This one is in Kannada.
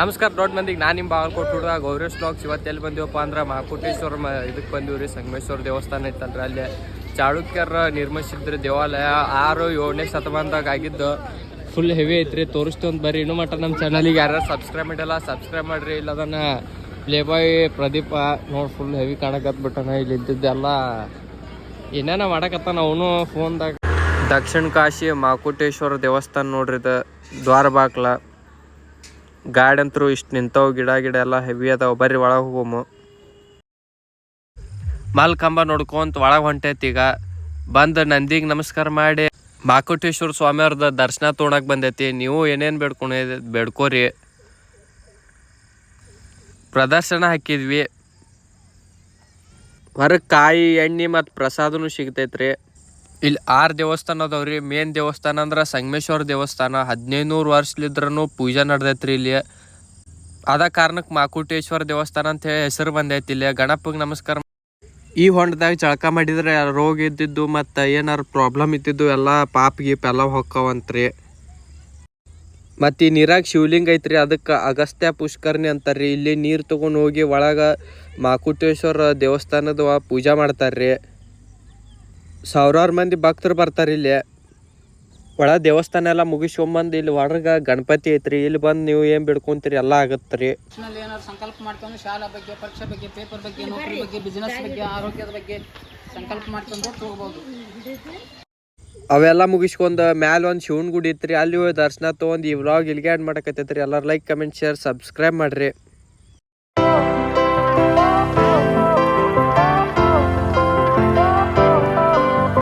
ನಮಸ್ಕಾರ, ದೊಡ್ಡ ಮಂದಿಗೆ ನಾನು ನಿಮ್ಮ ಬಾಗಲಕೋಟೆ ಹುಡುಗ ಗೌರೇಶ್ ಇವತ್ತು ಎಲ್ಲಿ ಬಂದೀವಪ್ಪ ಅಂದ್ರೆ ಮಹಾಕೋಟೇಶ್ವರ ಮ ಇದಕ್ಕೆ ಬಂದೀವಿ ರೀ ಸಂಗಮೇಶ್ವರ ದೇವಸ್ಥಾನ ಇತ್ತಲ್ರಿ ಅಲ್ಲಿ. ಚಾಳುಕ್ಯರ ನಿರ್ಮಿಸಿದ್ರ ದೇವಾಲಯ ಆರು ಏಳನೇ ಶತಮಾನದಾಗ ಆಗಿದ್ದು. ಫುಲ್ ಹೆವಿ ಐತ್ರಿ ತೋರಿಸ್ತೊಂದು ಬರ್ರಿ. ಇನ್ನೂ ಮಟ್ಟ ನಮ್ಮ ಚಾನಲಿಗೆ ಯಾರ್ಯಾರು ಸಬ್ಸ್ಕ್ರೈಬ್ ಮಾಡಿಲ್ಲ ಸಬ್ಸ್ಕ್ರೈಬ್ ಮಾಡ್ರಿ. ಇಲ್ಲ ಅದನ್ನು ಪ್ಲೇ ಬಾಯ್ ಪ್ರದೀಪ, ನೋಡಿ ಫುಲ್ ಹೆವಿ ಕಾಣಕತ್ಬಿಟ್ಟನ ಇಲ್ಲಿ ಇದ್ದಿದ್ದೆಲ್ಲ ಏನೇನ ಮಾಡಕತ್ತಾನ ಅವನು ಫೋನ್ದಾಗ ದಕ್ಷಿಣ ಕಾಶಿ ಮಾಕುಟೇಶ್ವರ ದೇವಸ್ಥಾನ ನೋಡ್ರಿ ಇದು ದ್ವಾರ ಬಾಕ್ಲ ಗಾಡಿ ಅಂತರೂ ಇಷ್ಟು ನಿಂತವು, ಗಿಡ ಗಿಡ ಎಲ್ಲ ಹೆವಿ ಅದಾವ, ಬರ್ರಿ ಒಳಗೆ ಹೋಗೋಮು. ಮಲ್ ಕಂಬ ನೋಡ್ಕೊಂತ ಒಳಗೆ ಹೊಂಟೈತಿ ಈಗ. ಬಂದು ನಂದಿಗೆ ನಮಸ್ಕಾರ ಮಾಡಿ. ಮಾಕುಟೇಶ್ವರ ಸ್ವಾಮಿಯವ್ರದ ದರ್ಶನ ತೊಗೊಳಕ್ಕೆ ಬಂದೈತಿ. ನೀವು ಏನೇನು ಬೇಡ್ಕೊಂಡ ಬೇಡ್ಕೋರಿ. ಪ್ರದರ್ಶನ ಹಾಕಿದ್ವಿ. ಹೊರಗೆ ಕಾಯಿ, ಎಣ್ಣೆ ಮತ್ತು ಪ್ರಸಾದನೂ ಸಿಗ್ತೈತ್ರಿ. ಇಲ್ಲಿ ಆರು ದೇವಸ್ಥಾನ ಅದಾವ್ರಿ ಮೇನ್ ದೇವಸ್ಥಾನ ಅಂದ್ರೆ ಸಂಗಮೇಶ್ವರ ದೇವಸ್ಥಾನ. ಹದಿನೈದು ನೂರು ವರ್ಷಲಿದ್ರೂ ಪೂಜೆ ನಡೆದೈತ್ರಿ ಇಲ್ಲಿ. ಅದ ಕಾರಣಕ್ಕೆ ಮಾಕುಟೇಶ್ವರ ದೇವಸ್ಥಾನ ಅಂತ ಹೇಳಿ ಹೆಸರು ಬಂದೈತಿ ಇಲ್ಲಿ. ಗಣಪಗೆ ನಮಸ್ಕಾರ ಈ ಹೊಂಡದಾಗ ಜಳಕ ಮಾಡಿದ್ರೆ ರೋಗ ಇದ್ದಿದ್ದು ಮತ್ತು ಏನಾರು ಪ್ರಾಬ್ಲಮ್ ಇದ್ದಿದ್ದು ಎಲ್ಲ ಪಾಪ ಗೀಪ್ ಎಲ್ಲ ಹೊಕ್ಕವಂತ್ರಿ. ಮತ್ತು ಈ ನೀರಾಗ ಶಿವಲಿಂಗ ಐತ್ರಿ. ಅದಕ್ಕೆ ಅಗಸ್ತ್ಯ ಪುಷ್ಕರ್ಣಿ ಅಂತಾರ್ರಿ. ಇಲ್ಲಿ ನೀರು ತೊಗೊಂಡು ಹೋಗಿ ಒಳಗೆ ಮಾಕುಟೇಶ್ವರ ದೇವಸ್ಥಾನದ ಪೂಜೆ ಮಾಡ್ತಾರ್ರಿ. ಸಾವಿರಾರು ಮಂದಿ ಭಕ್ತರು ಬರ್ತಾರೆ ಇಲ್ಲಿ. ಒಳ ದೇವಸ್ಥಾನ ಎಲ್ಲ ಮುಗಿಸ್ಕೊಂಬಂದು ಇಲ್ಲಿ ಹೊರಗೆ ಗಣಪತಿ ಐತ್ರಿ. ಇಲ್ಲಿ ಬಂದು ನೀವು ಏನು ಬಿಡ್ಕೊಂತೀರಿ ಎಲ್ಲ ಆಗತ್ತೆ ನಲ್ಲಿ ಏನಾದ್ರು ಸಂಕಲ್ಪ ಮಾಡ್ಕೊಂಡು ಶಾಲಾ ಬಗ್ಗೆ ಪರೀಕ್ಷೆ ಬಗ್ಗೆ ಪೇಪರ್ ಬಗ್ಗೆ ನೌಕರಿ ಬಗ್ಗೆ ಬಿಸ್ನೆಸ್ ಬಗ್ಗೆ ಆರೋಗ್ಯದ ಬಗ್ಗೆ ಸಂಕಲ್ಪ ಮಾಡ್ಕೊಂಡು ಹೋಗ್ಬೋದು. ಅವೆಲ್ಲ ಮುಗಿಸ್ಕೊಂಡ್ ಮ್ಯಾಲ ಒಂದು ಶಿವನ್ ಗುಡಿ ಐತ್ರಿ. ಅಲ್ಲಿ ದರ್ಶನ ತೊಗೊಂಡು ಈ ವ್ಲಾಗ್ ಇಲ್ಲಿಗೆ ಆ್ಯಡ್ ಮಾಡಕತ್ತೈತ್ರಿ. ಎಲ್ಲರೂ ಲೈಕ್ ಕಮೆಂಟ್ ಶೇರ್ ಸಬ್ಸ್ಕ್ರೈಬ್ ಮಾಡ್ರಿ.